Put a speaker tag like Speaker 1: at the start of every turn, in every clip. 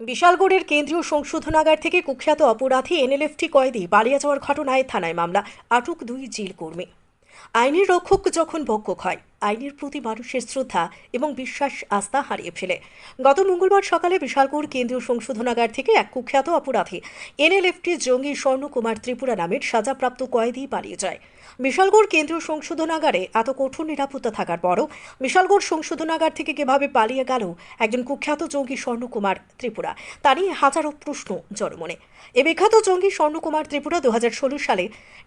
Speaker 1: বিশালগড়ের কেন্দ্রীয় সংশোধনাগার থেকে কুখ্যাত অপরাধী এনএলএফটি কয়েদি পালিয়ে যাওয়ার ঘটনায় থানায় মামলা। আটক দুই জিল কর্মী। আইনের রক্ষক যখন ভক্ষক হয় আইনের প্রতি মানুষের শ্রদ্ধা এবং বিশ্বাস আস্থা হারিয়ে ফেলে। গত মঙ্গলবার সকালে বিশালগড় কেন্দ্রীয় সংশোধনাগার থেকে এক কুখ্যাত অপরাধী এনএলএফটি জঙ্গি স্বর্ণকুমার ত্রিপুরা নামের সাজাপ্রাপ্ত কয়েদি পালিয়ে যায়। বিশালগড় কেন্দ্রীয় সংশোধনাগারে এত কঠোর নিরাপত্তা থাকার পরও বিশালগড় সংশোধনাগার থেকে কীভাবে পালিয়ে গেল একজন কুখ্যাত জঙ্গি স্বর্ণকুমার ত্রিপুরা, তা নিয়ে হাজারো প্রশ্ন জনমনে। এ বিখ্যাত জঙ্গি স্বর্ণকুমার ত্রিপুরা দু হাজার ষোলো সালে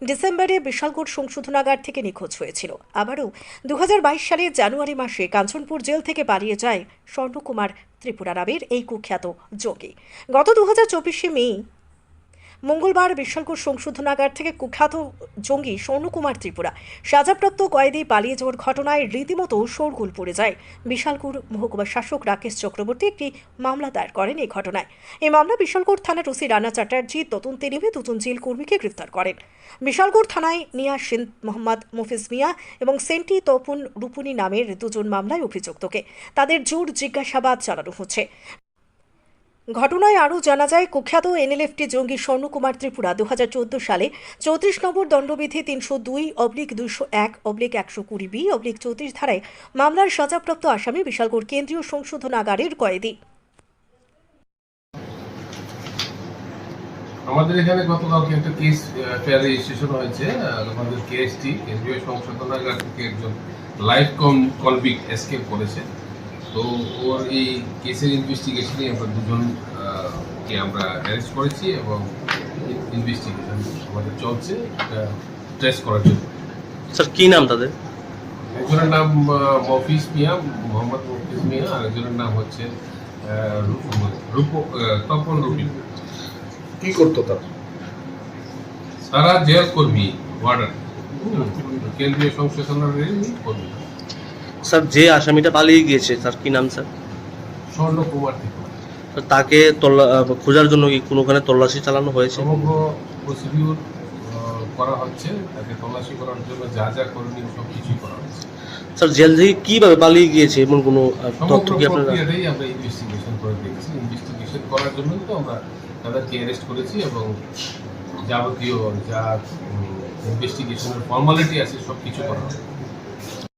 Speaker 1: ডিসেম্বরে বিশালগড় সংশোধনাগার থেকে নিখোঁজ হয়েছিল। আবারও দু হাজার সালের জানুয়ারি মাসে কাঞ্চনপুর জেল থেকে পালিয়ে যায় স্বর্ণকুমার ত্রিপুরা নামের এই কুখ্যাত যোগী। গত দু হাজার চব্বিশে মে মঙ্গলবার বিশালগড় সংশোধনাগার থেকে কুখ্যাত জঙ্গি স্বর্ণকুমার ত্রিপুরা সাজাপ্রাপ্ত কয়েদি পালিয়ে যাওয়ার ঘটনায় রীতিমতো শোরগোল পড়ে যায়। বিশালগড় মহকুমা শাসক রাকেশ চক্রবর্তী একটি মামলা দায়ের করেন এই ঘটনায়। এই মামলা বিশালগড় থানার ওসি রানা চ্যাটার্জি, তদন্তে নেমে দুজন জেল কর্মীকে গ্রেফতার করেন। বিশালগড় থানায় নিয়া সিন মোহাম্মদ মুফিজ মিয়া এবং সেন্টি তপন রূপুনি নামের দুজন মামলায় অভিযুক্তকে। তাদের জোর জিজ্ঞাসাবাদ চালানো হচ্ছে। ঘটনায় আরও জানা যায়, কুখ্যাত এনএলএফটি জঙ্গি স্বর্ণকুমার ত্রিপুরা দু হাজার চোদ্দ সালে চৌত্রিশ নম্বর দণ্ডবিধি তিনশো দুই অবলিক দুইশো এক অবলিক একশো কুড়ি বি অবলিক চৌত্রিশ ধারায় মামলার সাজাপ্রাপ্ত আসামি বিশালগড় কেন্দ্রীয় সংশোধনাগারের কয়েদি।
Speaker 2: আমাদের এখানে গতকালকে একটা কেস ফেয়ার রেজিস্ট্রেশন হয়েছে আমাদের কেএসটি কেন্দ্রীয় সংশোধনাগার থেকে একজন লাইফ কম কনভিক্ট এসকেপ করেছে। তো ওর এই কেসের ইনভেস্টিগেশনে আমরা দুজন আহ, কে আমরা অ্যারেস্ট করেছি এবং ইনভেস্টিগেশন আমাদের চলছে এটা ট্রেস করার জন্য।
Speaker 3: স্যার কি নাম তাদের?
Speaker 2: একজনের নাম মফিস মিয়া মোহাম্মদ মফিস মিয়া আর একজনের নাম হচ্ছে রূপ- রূপ তপন রুবি।
Speaker 4: কি করতো তার?
Speaker 2: সারা জেল কর্মী ওয়ার্ডার। কেন্দ্রীয় সংশোধনাগারের কর্মী।
Speaker 3: স্যার যে আসামিটা পালিয়ে গিয়েছে স্যার কি নাম স্যার?
Speaker 2: স্বর্ণ কুমার
Speaker 3: স্যার, তাকে তল্লা খোঁজার জন্য কি কোনোখানে তল্লাশি চালানো হয়েছে?
Speaker 2: সমগ্র প্রসিডিউর করা হচ্ছে। তাকে তল্লাশি করার জন্য যা যা করণীয় সব কিছুই করা হচ্ছে।
Speaker 3: স্যার জেল থেকে কীভাবে পালিয়ে গিয়েছে? এমন কোনো তথ্য কি আপনারা
Speaker 2: আমরা ইনভেস্টিগেশন করে দেখছি। ইনভেস্টিগেশন করার জন্যই তো আমরা তাদেরকে অ্যারেস্ট করেছি এবং যাবতীয় যা ইনভেস্টিগেশনের ফর্মালিটি আছে সব কিছু করা হবে